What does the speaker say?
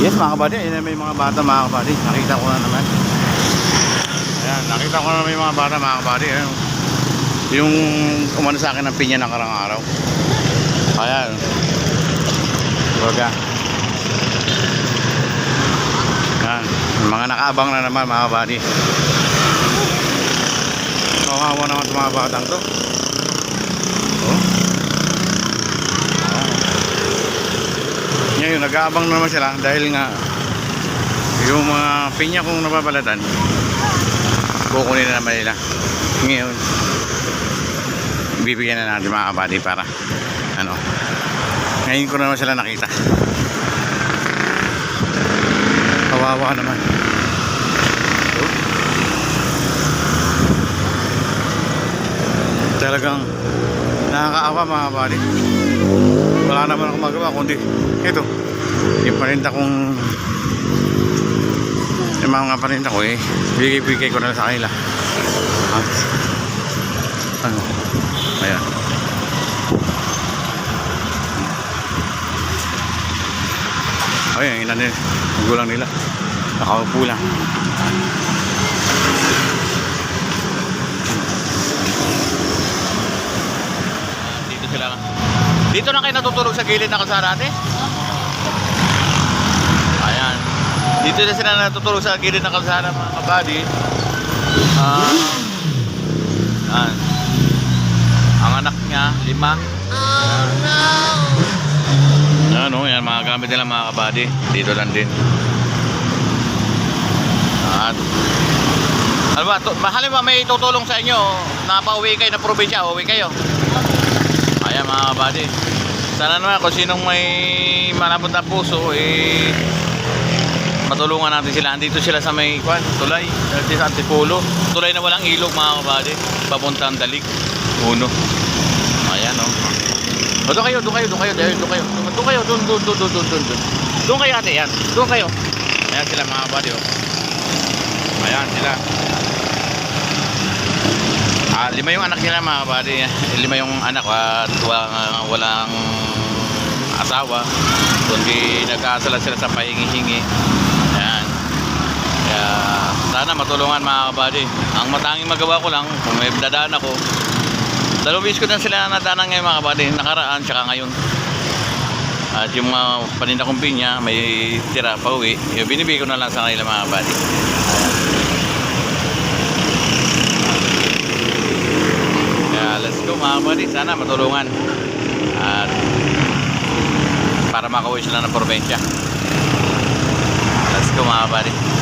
Yes mga kabady, ayun may mga bata mga kabady. Nakita ko na naman. Ayan, nakita ko na may mga bata mga kabady. Ayan. Yung umano sa akin ng pinya ng karang araw. Ayan. Baga. Ayan. Mga nakaabang na naman mga kabady. Kawawa naman sa mga batang to. Oh. Ngayon, nag-aabang na naman sila dahil nga yung mga pinya kong nababalatan kukunin na naman nila. Ngayon, bibigyan na natin mga kabady para ano ngayon ko na naman sila nakita. Kawawa naman. Talagang nakakaawa mga kabady wala naman akong magawa kundi ito paninda kong yung mga paninda ko eh bigay-bigay ko na sa kanila. At ano? Ayan. Ayun ilan nila. Magulang nila. Nakaupo lang. Dito sila. Dito na kayo natutulog sa gilid na kalsada ate? Ayan. Dito na sila natutulog sa gilid ng kalsada mga kabady. Ah. Ayan. Ang anak niya, lima. Oh no! Ayan o, yan mga gamit nila mga kabady. Dito lang din. At ano ba, to, halimbawa may tutulong sa inyo, napauwi kayo na probinsya, uwi kayo. Ayan mga kabady. Sana naman kung sinong may malapot na puso, eh, matulungan natin sila. Andito sila sa may kwan, tulay. Sa Antipolo. Tulay na walang ilog mga kabady. Papuntang Dalig. Uno. Ayan o. Oh. O doon kayo, doon kayo, doon kayo, doon kayo. Doon kayo, doon, doon, doon, doon, doon, doon, doon. Kayo ate, yan. Doon kayo. Ayan sila mga kabady o. Ayan sila. Ah, lima yung anak nila mga kabady. Lima yung anak at walang, walang asawa. Kundi nag-aasala sila sa pahingi-hingi. Kaya sana matulungan mga kabady. Ang matanging magawa ko lang, kung may dadaan ako, dalawang ko na sila nadaanan ngayon mga kabady. Nakaraan, tsaka ngayon. At yung mga paninda kong pinya, may tira pa uwi. Yung binibigay ko na lang sa kanila mga kabady. Kaya let's go mga kabady. Sana matulungan. At para makauwi sila ng probinsya. Let's go mga kabady.